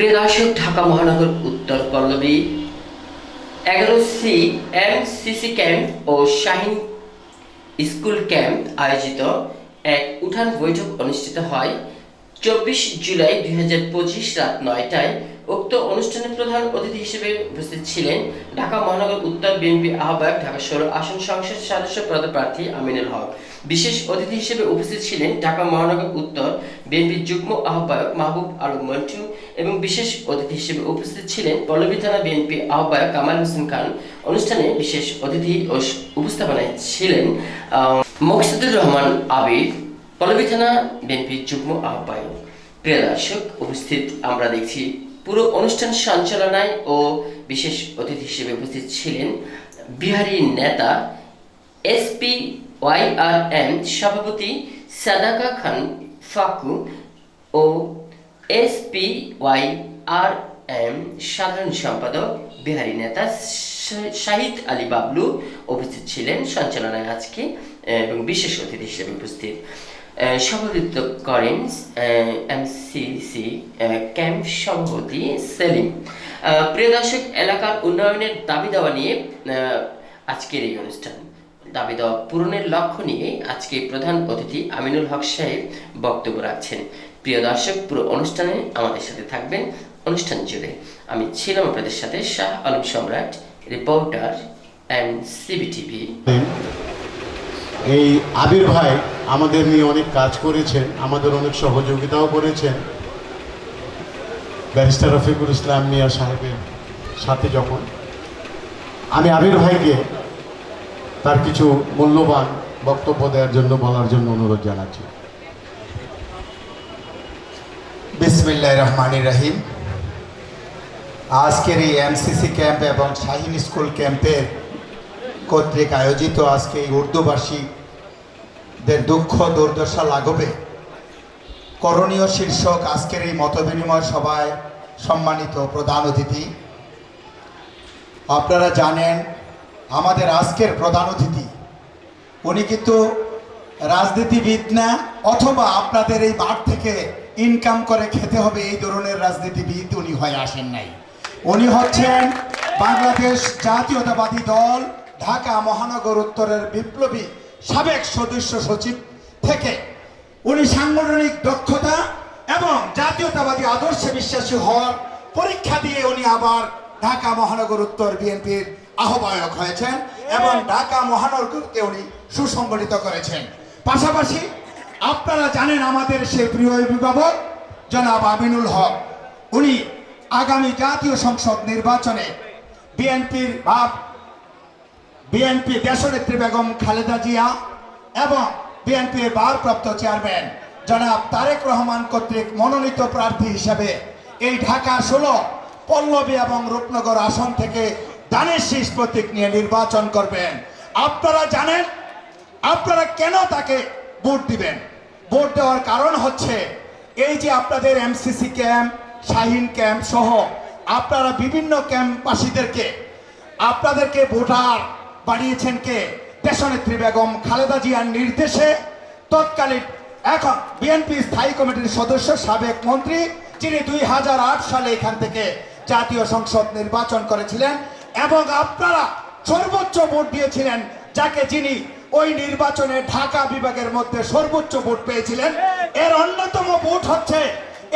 প্রিয় দর্শক ঢাকা মহানগর উত্তর পল্লবী। এগারো সি এম সিসি ক্যাম্প ও শাহিন স্কুল ক্যাম্প আয়োজিত এক উঠান বৈঠক অনুষ্ঠিত হয়। চব্বিশ জুলাই দুই হাজার পঁচিশ রাত নয়টায় উক্ত অনুষ্ঠানে প্রধান অতিথি হিসেবে উপস্থিত ছিলেন ঢাকা মহানগর উত্তর বিএনপি আহ্বায়ক, ঢাকা ষোলো আসন সংসদ সদস্য পদপ্রার্থী আমিনুল হক। বিশেষ অতিথি হিসেবে উপস্থিত ছিলেন ঢাকা মহানগর উত্তর বিএনপির যুগ্ম আহ্বায়ক মাহবুব আলম মন্টু এবং বিশেষ অতিথি হিসেবে উপস্থিত ছিলেন পল্লবী থানা বিএনপি আহ্বায়ক কামাল হোসেন খান। অনুষ্ঠানে বিশেষ অতিথি ও উপস্থাপনায় ছিলেন মকসুদুর রহমান আবির পল্লবী থানা বিএনপির যুগ্ম আহ্বায়ক। প্রিয় দর্শক, উপস্থিত আমরা দেখছি পুরো অনুষ্ঠান সঞ্চালনায় ও বিশেষ অতিথি হিসেবে উপস্থিত ছিলেন বিহারি নেতা এসপি ওয়াইআরএম সভাপতি সাদাকা খান ফাকু ও এসপি ওয়াইআরএম সাধারণ সম্পাদক, বিহারি নেতা শাহিদ আলী বাবলু উপস্থিত ছিলেন, সঞ্চালনায় আজকে এবং বিশেষ অতিথি হিসেবে উপস্থিত। সভাপতিত্ব করেন এমসিসি ক্যাম্প সভাপতি সেলিম। প্রিয় দর্শক, এলাকার উন্নয়নের দাবি দেওয়া নিয়ে আজকের এই অনুষ্ঠান। দাবি দেওয়া পূরণের লক্ষ্য নিয়ে আজকে প্রধান অতিথি আমিনুল হক সাহেব বক্তব্য রাখছেন। প্রিয় দর্শক, পুরো অনুষ্ঠানে আমাদের সাথে থাকবেন অনুষ্ঠান জুড়ে। আমি ছিলাম আপনাদের সাথে শাহ আলম সম্রাট, রিপোর্টার অ্যান্ড সিবিটিভি। এই আবির ভাই আমাদের নিয়ে অনেক কাজ করেছেন, আমাদের অনেক সহযোগিতাও করেছেন। ব্যারিস্টার রফিকুল ইসলাম মিয়া সাহেবের সাথে যখন আমি আবির ভাইকে তার কিছু মূল্যবান বক্তব্য দেওয়ার জন্য বলার জন্য অনুরোধ জানাচ্ছি। বিসমিল্লাহ রহমান রহিম। আজকের এই এমসিসি ক্যাম্প এবং শাহিন স্কুল ক্যাম্পের কর্তৃক আয়োজিত আজকে এই উর্দুভাষীদের দুঃখ, দুর্দশা লাঘবে। করণীয় শীর্ষক আজকের এই মতবিনিময় সভায় সম্মানিত প্রধান অতিথি। আপনারা জানেন, আমাদের আজকের প্রধান অতিথি, উনি কিন্তু রাজনীতিবিদ না, অথবা আপনাদের এই মাঠ থেকে ইনকাম করে খেতে হবে এই ধরনের রাজনীতিবিদ উনি হয়ে আসেন নাই। উনি হচ্ছেন বাংলাদেশ জাতীয়তাবাদী দল, ঢাকা মহানগর উত্তরের বিপ্লবী সাবেক সদস্য সচিব থেকে। উনি সাংগঠনিক দক্ষতা এবং জাতীয়তাবাদী আদর্শে বিশ্বাসী হওয়ার পরীক্ষা দিয়ে উনি আবার ঢাকা মহানগর উত্তর বিএনপির আহ্বায়ক হয়েছেন এবং ঢাকা মহানগরকে উনি সুসংগঠিত করেছেন। পাশাপাশি আপনারা জানেন আমাদের সে প্রিয় অভিভাবক জনাব আমিনুল হক। উনি আগামী জাতীয় সংসদ নির্বাচনে বিএনপির ভাব বিএনপি দেশনেত্রী বেগম খালেদা জিয়া এবং বিএনপির ভারপ্রাপ্ত চেয়ারম্যান জনাব তারেক রহমান কর্তৃক মনোনীত প্রার্থী হিসেবে এই ঢাকা ষোলো, পল্লবী এবং রূপনগর আসন থেকে দানের শীষ প্রতীক নিয়ে নির্বাচন করবেন। আপনারা জানেন, আপনারা কেন তাকে ভোট দিবেন। ভোট দেওয়ার কারণ হচ্ছে এই যে আপনাদের এমসিসি ক্যাম্প শাহিন ক্যাম্প সহ আপনারা বিভিন্ন ক্যাম্পবাসীদেরকে আপনাদেরকে ভোটার বানিয়েছেন কে? দেশনেত্রী বেগম খালেদা জিয়ার নির্দেশে তৎকালীন এখন বিএনপি স্থায়ী কমিটির সদস্য, সাবেক মন্ত্রী, যিনি দুই হাজার আট সালে এখান থেকে জাতীয় সংসদ নির্বাচন করেছিলেন এবং আপনারা সর্বোচ্চ ভোট দিয়েছিলেন যাকে যিনি ওই নির্বাচনে ঢাকা বিভাগের মধ্যে সর্বোচ্চ ভোট পেয়েছিলেন। এর অন্যতম ভোট হচ্ছে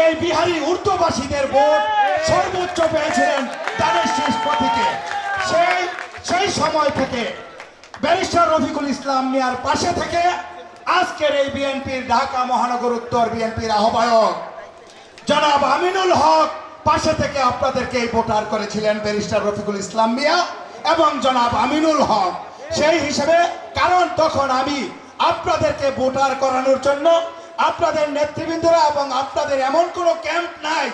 এই বিহারি উর্দুভাষীদের ভোট। সর্বোচ্চ পেয়েছিলেন তাদের শেষ প্রতীকে সেই সেই সময় থেকে ব্যারিস্টার রফিকুল ইসলাম মিয়ার পাশে থেকে আজকের এই বিএনপির ঢাকা মহানগর উত্তর বিএনপির আহ্বায়ক জনাব আমিনুল হক পাশে থেকে আপনাদেরকে এই ভোটার করেছিলেন ব্যারিস্টার রফিকুল ইসলাম মিয়া এবং জনাব আমিনুল হক। সেই হিসেবে, কারণ তখন আমি আপনাদেরকে ভোটার করানোর জন্য আপনাদের নেতৃবৃন্দরা এবং আপনাদের এমন কোনো ক্যাম্প নাই,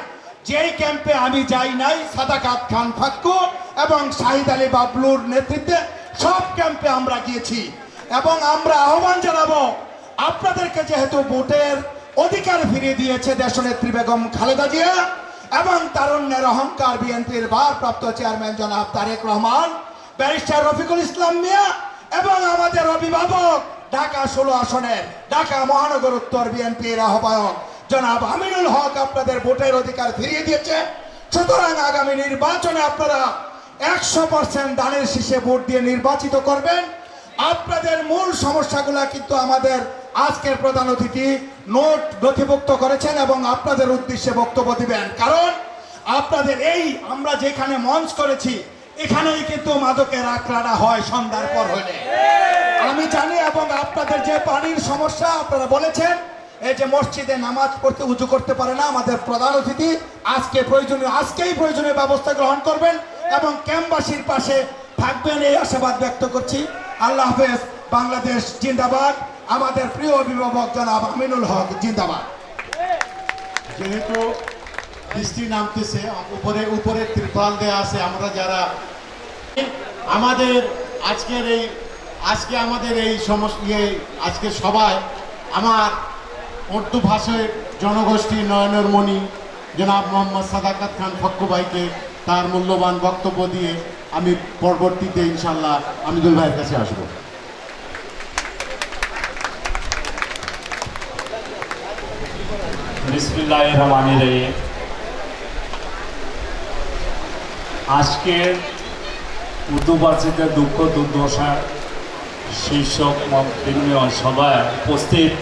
যেই ক্যাম্পে আমি যাই নাই সাদাকাত খান ফাক্কু এবং শাহিদ আলী বাবলুর নেতৃত্বে সব ক্যাম্পে আমরা গিয়েছি। এবং আমরা আহ্বান জানাব, আপনাদেরকে যেহেতু ভোটের অধিকার ফিরিয়ে দিয়েছে দেশনেত্রী বেগম খালেদা জিয়া এবং তারুণ্যের অহংকার বিএনপির ভারপ্রাপ্ত চেয়ারম্যান জনাব তারেক রহমান ব্যারিস্টার রফিকুল ইসলাম মিয়া এবং আমাদের অভিভাবক ঢাকা ষোলো আসনের ঢাকা মহানগর উত্তর বিএনপির আহ্বায়ক। জনাব আমিনুল হক আপনাদের ভোটের অধিকার ফিরিয়ে দিয়েছে। সুতরাং আগামী নির্বাচনে আপনারা একশো পার্সেন্ট দানের শীষে ভোট দিয়ে নির্বাচিত করবেন। আপনাদের মূল সমস্যাগুলো কিন্তু আমাদের আজকের প্রধান অতিথি নোট নথিভুক্ত করেছেন এবং আপনাদের উদ্দেশ্যে বক্তব্য দিবেন। কারণ আপনাদের এই আমরা যেখানে মঞ্চ করেছি এখানেই কিন্তু মাদকের আখড়াটা হয় সন্ধ্যার পর হলে আমি জানি এবং আপনাদের যে পানির সমস্যা, আপনারা বলেছেন, এই যে মসজিদে নামাজ পড়তে উঁচু করতে পারে না আমাদের প্রধান অতিথি, আজকে প্রয়োজনীয়, আজকেই প্রয়োজনীয় ব্যবস্থা গ্রহণ করবেন এবং ক্যাম্পবাসীর পাশে থাকবেন এই আশাবাদ ব্যক্ত করছি। আল্লাহ হাফেজ, বাংলাদেশ জিন্দাবাদ। আমাদের প্রিয় অভিভাবক জনাব আমিনুল হক, জিন্দাবাদ। যেহেতু বৃষ্টি নামতেছে, উপরে উপরে ত্রিপাল দেয়া আছে, আমরা যারা আমাদের আজকের এই, আজকে আমাদের এই সমস্ত ইয়ে আজকে সবাই আমার উর্দু ভাষায় জনগোষ্ঠী নয়নের মণি জনাব মোহাম্মদ সাদাকাত খান ফক্কু ভাইকে তার মূল্যবান বক্তব্য দিয়ে আমি পরবর্তীতে ইনশাল্লাহ আমিদুল ভাইয়ের কাছে আসব। বিসমিল্লাহ রহিম। আজকের উর্দু ভাষীতে দুঃখ দুর্দশা শীর্ষক বিভিন্ন সভায় উপস্থিত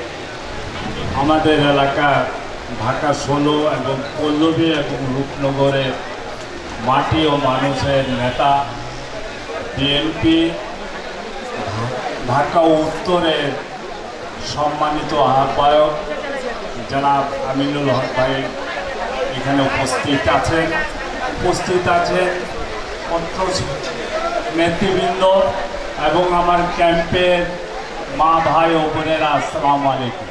আমাদের এলাকা ঢাকা ষোলো এবং পল্লবী এবং রূপনগরের মাটি ও মানুষের নেতা, বিএনপি, ঢাকা উত্তরের সম্মানিত আহ্বায়ক জনাব আমিনুল হক ভাই এখানে উপস্থিত আছেন। উপস্থিত আছেন নেতৃবৃন্দ এবং আমার ক্যাম্পের মা, ভাই ও বোনেরা, আসসালামু আলাইকুম।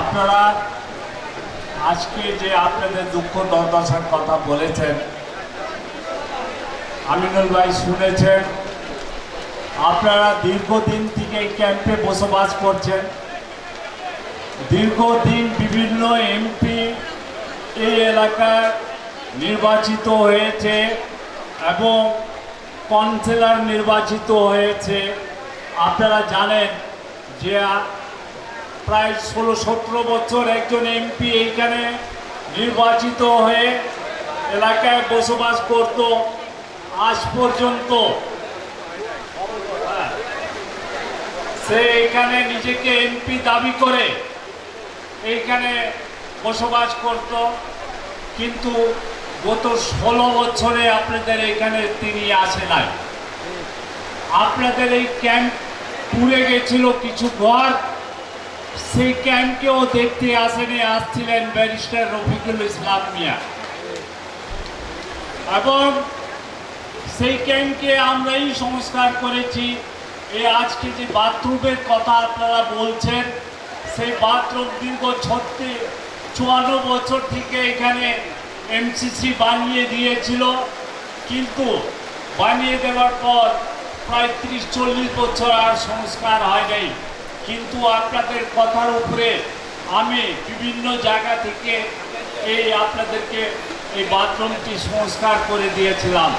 আপনারা আজকে যে আপনাদের দুঃখ দুর্দশার কথা বলেছেন, আমিনুল ভাই শুনেছেন, আপনারা দীর্ঘদিন থেকে ক্যাম্পে বসবাস করছেন। দীর্ঘদিন বিভিন্ন এমপি এই এলাকায় নির্বাচিত হয়েছে এবং কাউন্সিলর নির্বাচিত হয়েছে। আপনারা জানেন যে প্রায় ষোলো সতেরো বছর একজন এমপি এইখানে নির্বাচিত হয়ে এলাকায় বসবাস করত। আজ পর্যন্ত সে এখানে নিজেকে এমপি দাবি করে। এইখানে বসবাস করত, কিন্তু গত ষোলো বছরে আপনাদের এখানে তিনি আসে নাই। আপনাদের এই ক্যাম্প পুড়ে গেছিল কিছু ঘর। সেই ক্যাম্পকেও দেখতে আসেনি, আসছিলেন ব্যারিস্টার রফিকুল ইসলাম মিয়া। এবং সেই ক্যাম্পকে আমরাই সংস্কার করেছি। এই আজকে যে বাথরুমের কথা আপনারা বলছেন, সেই বাথরুম দীর্ঘ ছত্রিশ চুয়ান্ন বছর থেকে এখানে এমসিসি বানিয়ে দিয়েছিল। কিন্তু বানিয়ে দেওয়ার পর প্রায় ত্রিশ, চল্লিশ বছর আর সংস্কার হয় নাই। কিন্তু আপনাদের কথার উপরে আমি বিভিন্ন জায়গা থেকে এই আপনাদেরকে এই বাথরুমটি সংস্কার করে দিয়েছিলাম।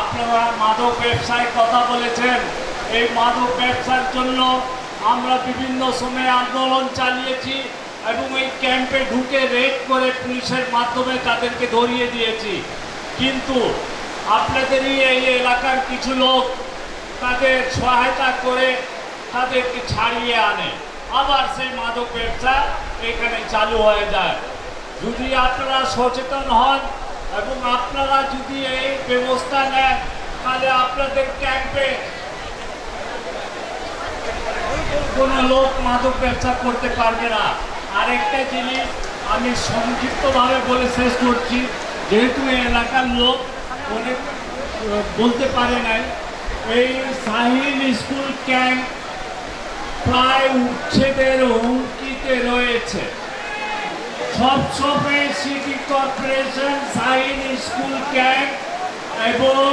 আপনারা মাদক ব্যবসায় কথা বলেছেন। এই মাদক ব্যবসার জন্য আমরা বিভিন্ন সময়ে আন্দোলন চালিয়েছি। এবং এই ক্যাম্পে ঢুকে রেড করে পুলিশের মাধ্যমে তাদেরকে ধরিয়ে দিয়েছি। কিন্তু আপনাদেরই এই এলাকার কিছু লোক তাদের সহায়তা করে তাদেরকে ছাড়িয়ে আনে। আবার সেই মাদক ব্যবসা এখানে চালু হয়ে যায়। যদি আপনারা সচেতন হন এবং আপনারা যদি এই ব্যবস্থা নেন, তাহলে আপনাদের ক্যাম্পে কোনো লোক মাদক ব্যবসা করতে পারবে না। আরেকটা জিনিস আমি সংক্ষিপ্তভাবে বলে শেষ করছি, যেহেতু এলাকার লোক অনেক বলতে পারে নাই, এই সাহিল স্কুল ক্যাম্প প্রায় উচ্ছেদের হুমকিতে রয়েছে। সবসময় city corporation sign school camp এবং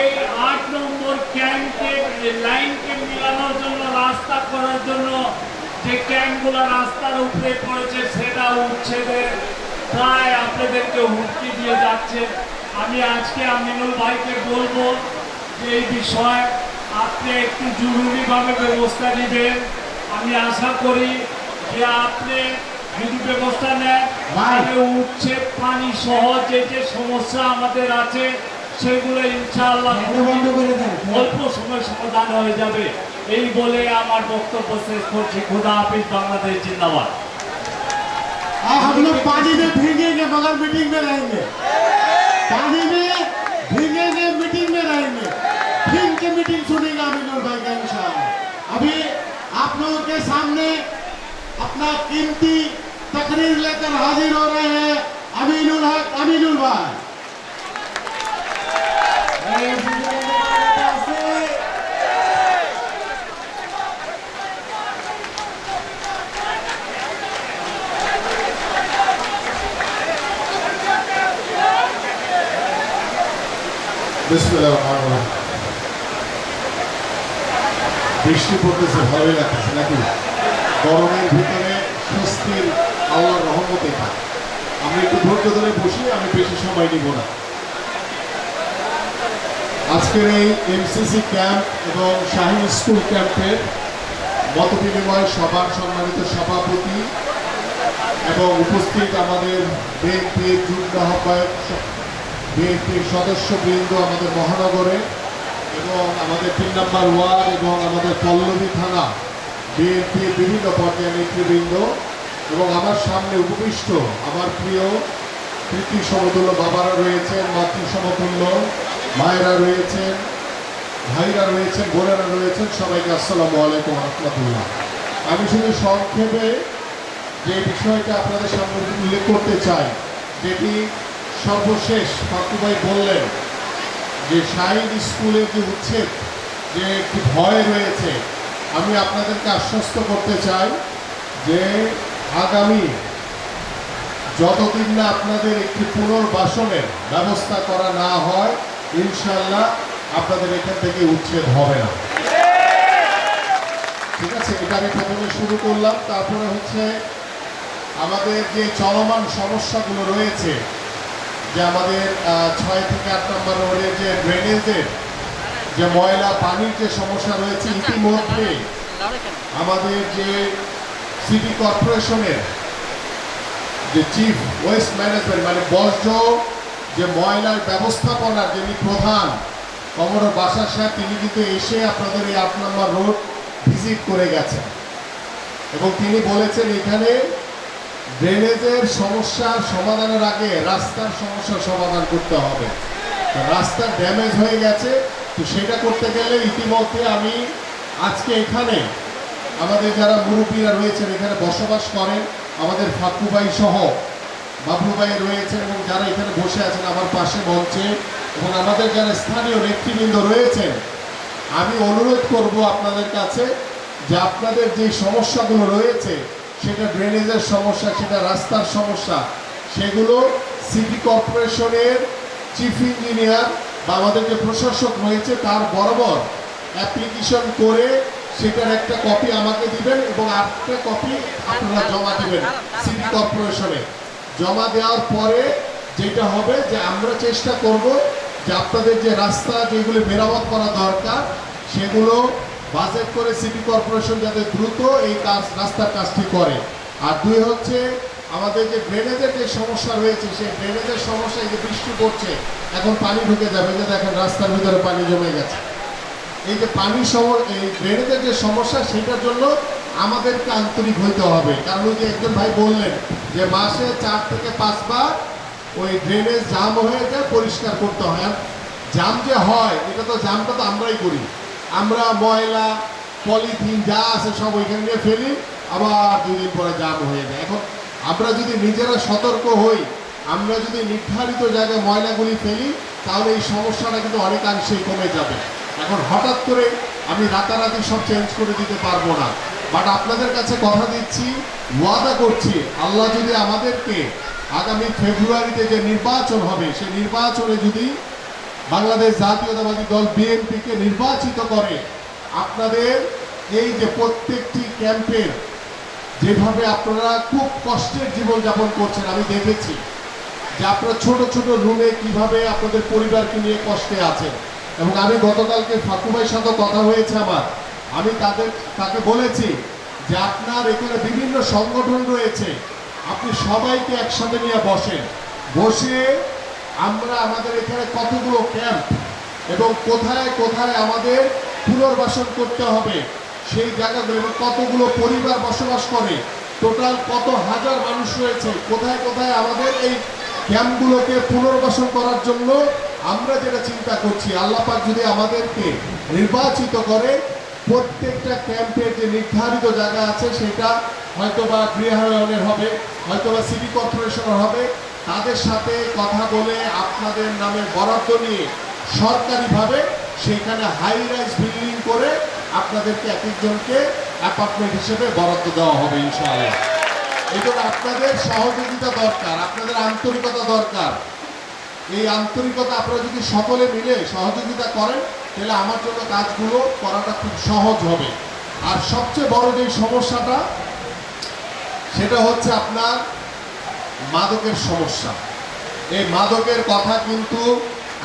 এই আট নম্বর ক্যাম্পকে লাইনকে মিলানোর জন্য, রাস্তা করার জন্য যে ক্যাম্পগুলো রাস্তার উপরে পড়েছে সেটা উচ্ছেদের প্রায় আপনাদেরকে হুমকি দিয়ে যাচ্ছে। আমি আজকে আমিনুল ভাইকে বলব যে এই বিষয়ে আপনি একটু জরুরিভাবে ব্যবস্থা নেবেন। আমি আশা করি যে আপনি যদি ব্যবস্থা নেন উঠছে পানি সহ যে যে সমস্যা আমাদের আছে সেগুলো ইনশাআল্লাহ অল্প সময় সমাধান হয়ে যাবে এই বলে আমার বক্তব্য শেষ করছি খুদা হাফিজ বাংলাদেশ জিন্দাবাদ और हम लोग पानी में भीगेंगे मगर मीटिंग में रहेंगे पानी में भीगेंगे मीटिंग में रहेंगे भीग के मीटिंग सुनेगा अमीनुल भाई का इंशाल्लाह अभी आप लोगों के सामने अपना कीमती तकरीर लेकर हाजिर हो रहे हैं अमीनुल हक अमीनुल भाई বিসমিল্লাহির রহমানির রহিম। বৃষ্টি পড়তেছে, ভালোই লাগতেছে নাকি? গরমের ভিতরে স্বস্তির আল্লাহর রহমত আমি একটু ধৈর্য ধরে বসি, আমি বেশি সময় নিব না। আজকের এই এমসিসি ক্যাম্প এবং শাহিন স্কুল ক্যাম্পের মত বিনিময় সভার সম্মানিত সভাপতি এবং উপস্থিত আমাদের বিএনপির যুগ্ম আহ্বায়ক বিএনপির সদস্যবৃন্দ আমাদের মহানগরে এবং আমাদের তিন নম্বর ওয়ার্ড এবং আমাদের পল্লবী থানা বিএনপির বিভিন্ন পর্যায়ের নেতৃবৃন্দ এবং আমার সামনে উপবিষ্ট আমার প্রিয় কৃতি সমতুল্য বাবারা রয়েছেন, মাতৃ সমতুল্য মায়েরা রয়েছেন, ভাইরা রয়েছেন, বোনেরা রয়েছেন, সবাইকে আসসালামু আলাইকুম রহমতুল্লাহ। আমি শুধু সংক্ষেপে যে বিষয়টা আপনাদের সামনে উল্লেখ করতে চাই, যেটি সর্বশেষ ফাকুভাই বললেন যে শাহিদ স্কুলের যে উচ্ছেদ, যে একটি ভয় রয়েছে, আমি আপনাদেরকে আশ্বস্ত করতে চাই যে আগামী যতদিন না আপনাদের একটি পুনর্বাসনের ব্যবস্থা করা না হয় ইনশাল্লাহ আপনাদের এখান থেকে উচ্ছেদ হবে না। ঠিক আছে, এটা আমি প্রথমে শুরু করলাম। তারপরে হচ্ছে আমাদের যে চলমান সমস্যাগুলো রয়েছে, যে আমাদের ছয় থেকে আট নম্বর রোডের যে ড্রেনেজের যে ময়লা, পানির যে সমস্যা রয়েছে ইতিমধ্যে আমাদের যে সিটি কর্পোরেশনের যে চিফ ওয়েস্ট ম্যানেজমেন্ট মানে বর্জ্য যে ময়লার ব্যবস্থাপনা যিনি প্রধান কমর বাসার সাহেব, তিনি কিন্তু এসে আপনাদের এই আট নম্বর রোড ভিজিট করে গেছেন। এবং তিনি বলেছেন, এখানে ড্রেনেজের সমস্যার সমাধানের আগে রাস্তার সমস্যার সমাধান করতে হবে। রাস্তা ড্যামেজ হয়ে গেছে, তো সেটা করতে গেলে ইতিমধ্যে আমি আজকে এখানে আমাদের যারা মুরব্বীরা রয়েছেন, এখানে বসবাস করেন, আমাদের ফাকু ভাই সহ বাবলু ভাই রয়েছেন এবং যারা এখানে বসে আছেন আমার পাশে মঞ্চে এবং আমাদের যারা স্থানীয় নেতৃবৃন্দ রয়েছেন, আমি অনুরোধ করব আপনাদের কাছে যে আপনাদের যে সমস্যাগুলো রয়েছে, সেটা ড্রেনেজের সমস্যা, সেটা রাস্তার সমস্যা, সেগুলো সিটি কর্পোরেশনের চিফ ইঞ্জিনিয়ার বা আমাদের যে প্রশাসক রয়েছে, তার বরাবর অ্যাপ্লিকেশন করে সেটার একটা কপি আমাকে দিবেন এবং আরেকটা কপি আপনারা জমা দিবেন সিটি কর্পোরেশনে জমা দেওয়ার পরে যেটা হবে যে আমরা চেষ্টা করব যে আপনাদের যে রাস্তা যেগুলো মেরামত করা দরকার, সেগুলো বাজেট করে সিটি কর্পোরেশন যাতে দ্রুত এই কাজ, রাস্তার কাজটি করে। আর দুই হচ্ছে আমাদের যে ড্রেনেজের যে সমস্যা রয়েছে, সেই ড্রেনেজের সমস্যা যে বৃষ্টি পড়ছে, এখন পানি ঢুকে যাবে। যে দেখেন রাস্তার ভিতরে পানি জমে গেছে। এই যে পানি সম, এই ড্রেনেজের যে সমস্যা, সেটার জন্য আমাদেরকে আন্তরিক হইতে হবে। কারণ ওই যে একজন ভাই বললেন যে মাসে চার থেকে পাঁচবার ওই ড্রেনেজ জাম হয়ে যায়, পরিষ্কার করতে হয়। আর জাম যে হয়, এটা তো জামটা তো আমরাই করি। আমরা ময়লা পলিথিন যা আছে সব ওইখানে নিয়ে ফেলি, আবার দুই দিন পরে জাম হয়ে যায়। এখন আমরা যদি নিজেরা সতর্ক হই, আমরা যদি নির্ধারিত জায়গায় ময়লাগুলি ফেলি, তাহলে এই সমস্যাটা কিন্তু অনেকাংশেই কমে যাবে। এখন হঠাৎ করে আমি রাতারাতি সব চেঞ্জ করে দিতে পারব না। বাট আপনাদের কাছে কথা দিচ্ছি, ওয়াদা করছি, আল্লাহ যদি আমাদেরকে আগামী ফেব্রুয়ারিতে যে নির্বাচন হবে সেই নির্বাচনে যদি বাংলাদেশ জাতীয়তাবাদী দল বিএনপিকে নির্বাচিত করে, আপনাদের এই যে প্রত্যেকটি ক্যাম্পের যেভাবে আপনারা খুব কষ্টের জীবনযাপন করছেন, আমি দেখেছি যে আপনারা ছোট ছোট রুমে কীভাবে আপনাদের পরিবারকে নিয়ে কষ্টে আছেন। এবং আমি গতকালকে ফাকু ভাইয়ের সাথে কথা হয়েছে আমার আমি তাদের, তাকে বলেছি যে আপনার এখানে বিভিন্ন সংগঠন রয়েছে। আপনি সবাইকে একসাথে নিয়ে বসেন। বসে আমরা আমাদের এখানে কতগুলো ক্যাম্প এবং কোথায় কোথায় আমাদের পুনর্বাসন করতে হবে সেই জায়গাগুলো এবং কতগুলো পরিবার বসবাস করে, টোটাল কত হাজার মানুষ রয়েছে, কোথায় কোথায় আমাদের এই ক্যাম্পগুলোকে পুনর্বাসন করার জন্য আমরা যেটা চিন্তা করছি, আল্লাহ পাক যদি আমাদেরকে নির্বাচিত করে প্রত্যেকটা ক্যাম্পের যে নির্ধারিত জায়গা আছে, সেটা হয়তো বা গৃহায়নের হবে হয়তো বা সিটি কর্পোরেশনের হবে। তাদের সাথে কথা বলে আপনাদের নামে বরাদ্দ নিয়ে সরকারিভাবে সেখানে হাই রাইজ বিল্ডিং করে আপনাদেরকে এক একজনকে অ্যাপার্টমেন্ট হিসেবে বরাদ্দ দেওয়া হবে, ইনশাআল্লাহ। এই আপনাদের সহযোগিতা দরকার, আপনাদের আন্তরিকতা দরকার। এই আন্তরিকতা আপনারা যদি সকলে মিলে সহযোগিতা করেন, তাহলে আমার জন্য কাজগুলো করাটা খুব সহজ হবে। আর সবচেয়ে বড় যে সমস্যাটা, সেটা হচ্ছে আপনার মাদকের সমস্যা। এই মাদকের কথা কিন্তু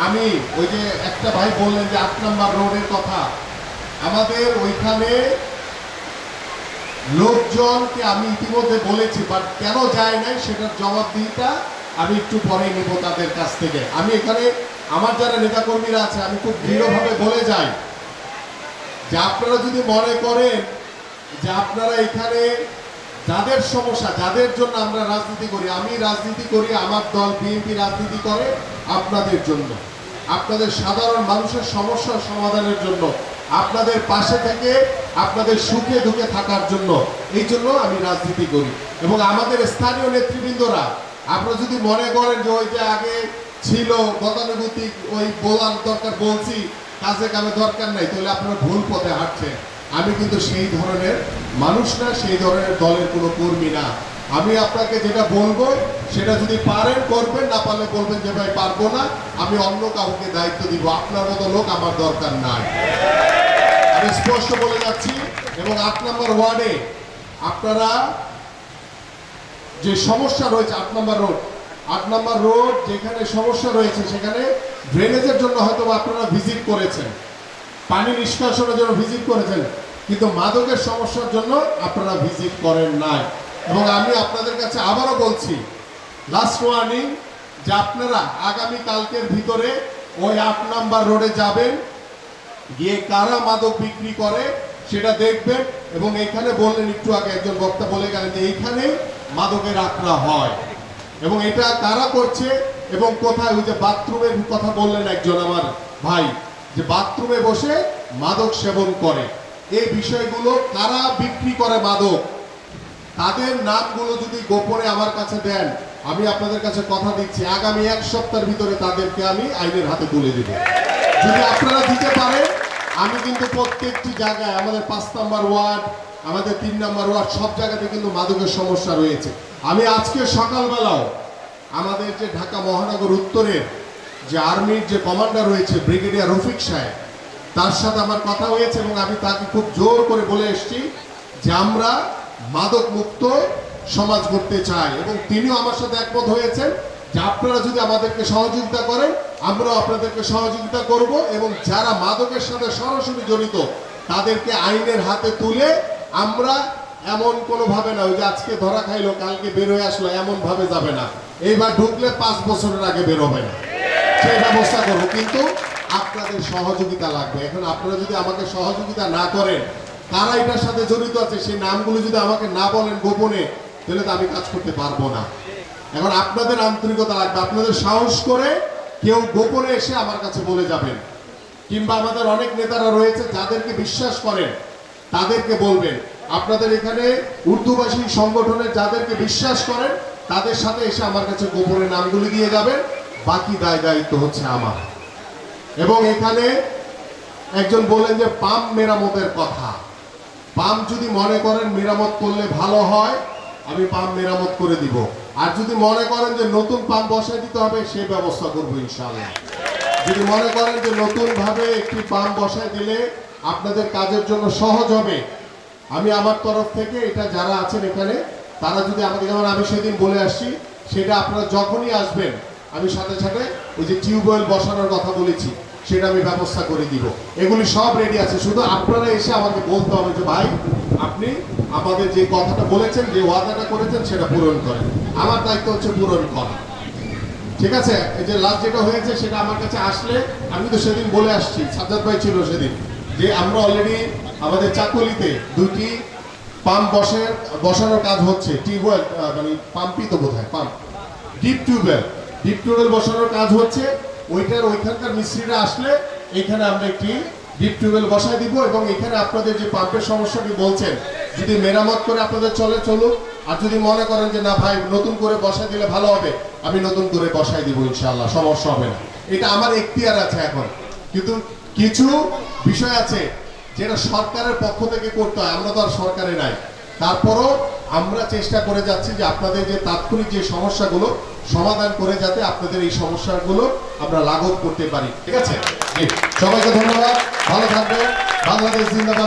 আমি ওই যে একটা ভাই বললেন যে আট নম্বর রোডের কথা, আমাদের ওইখানে লোকজনকে আমি ইতিমধ্যে বলেছি বাট কেন যায় নাই সেটার জবাবদিহিতা আমি একটু পরে নেব তাদের কাছ থেকে। আমি এখানে, আমার যারা নেতাকর্মীরা আছে, আমি খুব দৃঢ়ভাবে বলে যাই যে আপনারা যদি মনে করেন যে আপনারা এখানে যাদের সমস্যা, যাদের জন্য আমরা রাজনীতি করি, আমি রাজনীতি করি, আমার দল বিএনপি রাজনীতি করে আপনাদের জন্য। আপনাদের সাধারণ মানুষের সমস্যার সমাধানের জন্য, আপনাদের পাশে থেকে আপনাদের সুখে দুঃখে থাকার জন্য, এই জন্য আমি রাজনীতি করি। এবং আমাদের স্থানীয় নেতৃবৃন্দরা আপনারা যদি মনে করেন যে ওই যে আগে ছিল গতানুগতিক, ওই বলার দরকার বলছি, কাজে কামে দরকার নাই, তাহলে আপনারা ভুল পথে হাঁটছেন। আমি কিন্তু সেই ধরনের মানুষ না, সেই ধরনের দলের কোনো কর্মী না। আমি আপনাকে যেটা বলব, সেটা যদি পারেন, করবেন, না পারলে বলবেন যে ভাই পারব না, আমি অন্য কাউকে দায়িত্ব দিব, আপনার মতো লোক আমার দরকার নাই। আমি স্পষ্ট বলে যাচ্ছি, এবং আট নম্বর ওয়ার্ডে আপনারা যে সমস্যা রয়েছে, আট নম্বর রোড। আট নম্বর রোড যেখানে সমস্যা রয়েছে, সেখানে ড্রেনেজের জন্য হয়তো আপনারা ভিজিট করেছেন। পানি নিষ্কাশনের জন্য ভিজিট করেছেন, কিন্তু মাদকের সমস্যার জন্য আপনারা ভিজিট করেন নাই। এবং আমি আপনাদের কাছে আবারও বলছি লাস্ট ওয়ার্নিং যে আপনারা আগামী কালকের ভিতরে ওই আট নাম্বার রোডে যাবেন, গিয়ে কারা মাদক বিক্রি করে সেটা দেখবেন, এবং এখানে বললেন, একটু আগে একজন বক্তা বলে গেলেন যে এইখানে মাদকের আখড়া হয়। এবং এটা কারা করছে? এবং কোথায়? ওই যে বাথরুমের কথা বললেন একজন আমার ভাই, যে বাথরুমে বসে মাদক সেবন করে। এই বিষয়গুলো কারা বিক্রি করে মাদক? তাদের নামগুলো যদি গোপনে আমার কাছে দেন, আমি আপনাদের কাছে কথা দিচ্ছি। আগামী এক সপ্তাহের ভিতরে তাদেরকে আমি আইনের হাতে তুলে দেব। যদি আপনারা দিতে পারেন, আমি কিন্তু প্রত্যেকটি জায়গায়, আমাদের পাঁচ নম্বর ওয়ার্ড আমাদের তিন নম্বর ওয়ার্ড সব জায়গাতে কিন্তু মাদকের সমস্যা রয়েছে। আমি আজকে সকালবেলাও আমাদের যে ঢাকা মহানগর উত্তরের যে আর্মির যে কমান্ডার রয়েছে, ব্রিগেডিয়ার রফিক সাহেব, তার সাথে আমার কথা হয়েছে এবং আমি তাকে খুব জোর করে বলে এসেছি যে আমরা মাদক মুক্ত সমাজ করতে চাই এবং তিনিও আমার সাথে একমত হয়েছেন যে আপনারা যদি আমাদেরকে সহযোগিতা করেন, আমরাও আপনাদেরকে সহযোগিতা করব এবং যারা মাদকের সাথে সরাসরি জড়িত, তাদেরকে আইনের হাতে তুলে আমরা এমন কোনো ভাবে না, ওই যে আজকে ধরা খাইলো, কালকে বের হয়ে আসলো এমন ভাবে যাবে না। এইবার ঢুকলে পাঁচ বছরের আগে বের হবে না। সেই ব্যবস্থা করব। কিন্তু আপনাদের সহযোগিতা লাগবে। এখন আপনারা যদি আমাকে সহযোগিতা না করেন, কারা এটার সাথে জড়িত আছে, সেই নামগুলো যদি আমাকে না বলেন গোপনে, তাহলে তো আমি কাজ করতে পারব না। এখন আপনাদের আন্তরিকতা লাগবে। আপনাদের সাহস করে কেউ গোপনে এসে আমার কাছে বলে যাবেন। কিংবা আমাদের অনেক নেতারা রয়েছে, যাদেরকে বিশ্বাস করেন তাদেরকে বলবেন। আপনাদের এখানে উর্দুভাষী সংগঠনের যাদেরকে বিশ্বাস করেন, তাদের সাথে এসে আমার কাছে গোপনে নামগুলি দিয়ে যাবেন। বাকি দায় দায়িত্ব হচ্ছে আমার। এবং এখানে একজন বললেন যে পাম্প মেরামতের কথা। পাম্প যদি মনে করেন মেরামত করলে ভালো হয়, আমি পাম্প মেরামত করে দিব। আর যদি মনে করেন যে নতুন পাম্প বসাই দিতে হবে, সে ব্যবস্থা করব ইনশাআল্লাহ। যদি মনে করেন যে নতুন ভাবে একটি পাম্প বসাই দিলে আপনাদের কাজের জন্য সহজ হবে। আমি আমার তরফ থেকে এটা যারা আছেন এখানে, তারা যদি আমাকে যেমন আমি সেদিন বলে আসছি, সেটা আপনারা যখনই আসবেন, আমি সাথে সাথে ওই যে টিউবওয়েল বসানোর কথা বলেছি, সেটা আমি ব্যবস্থা করে দিব। এগুলি সব রেডি আছে। শুধু আপনারা এসে আমাকে বলতে হবে যে, ভাই, আপনি আমাদের যে কথাটা বলেছেন, যে ওয়াদাটা করেছেন, সেটা পূরণ করেন। আমার দায়িত্ব হচ্ছে পূরণ করা। ঠিক আছে? এই যে লাস্ট যেটা হয়েছে, সেটা আমার কাছে আসলে, আমি তো সেদিন বলে আসছি, সাজ্জাদ ভাই ছিল সেদিন। যে আমরা অলরেডি আমাদের চাকুলিতে দুটি পাম্প বসে, বসানোর কাজ হচ্ছে। টিউবওয়েল মানে পাম্পই তো বোধ হয় pump deep tubewell deep tubewell বসানোর কাজ হচ্ছে। ওইটার ওইখানকার মিস্ত্রিরা আসলে এখানে আমরা একটি ডিপ টিউবওয়েল বসায় দিব এবং এখানে আপনাদের যে পাম্পের সমস্যাটি বলছেন, যদি মেরামত করে আপনাদের চলে চলুক। আর যদি মনে করেন যে, না ভাই, নতুন করে বসায় দিলে ভালো হবে, আমি নতুন করে বসাই দিব ইনশাআল্লাহ, সমস্যা হবে না। এটা আমার এখতিয়ার আছে এখন। কিন্তু কিছু বিষয় আছে যেটা সরকারের পক্ষ থেকে করতে হয়, আমরা তো আর সরকারে নাই। তারপরও আমরা চেষ্টা করে যাচ্ছি যে আপনাদের যে তাৎক্ষণিক যে সমস্যাগুলো সমাধান করে যাতে আপনাদের এই সমস্যাগুলো আমরা লাঘব করতে পারি। ঠিক আছে? সবাইকে ধন্যবাদ। ভালো থাকবেন। বাংলাদেশ জিন্দাবাদ।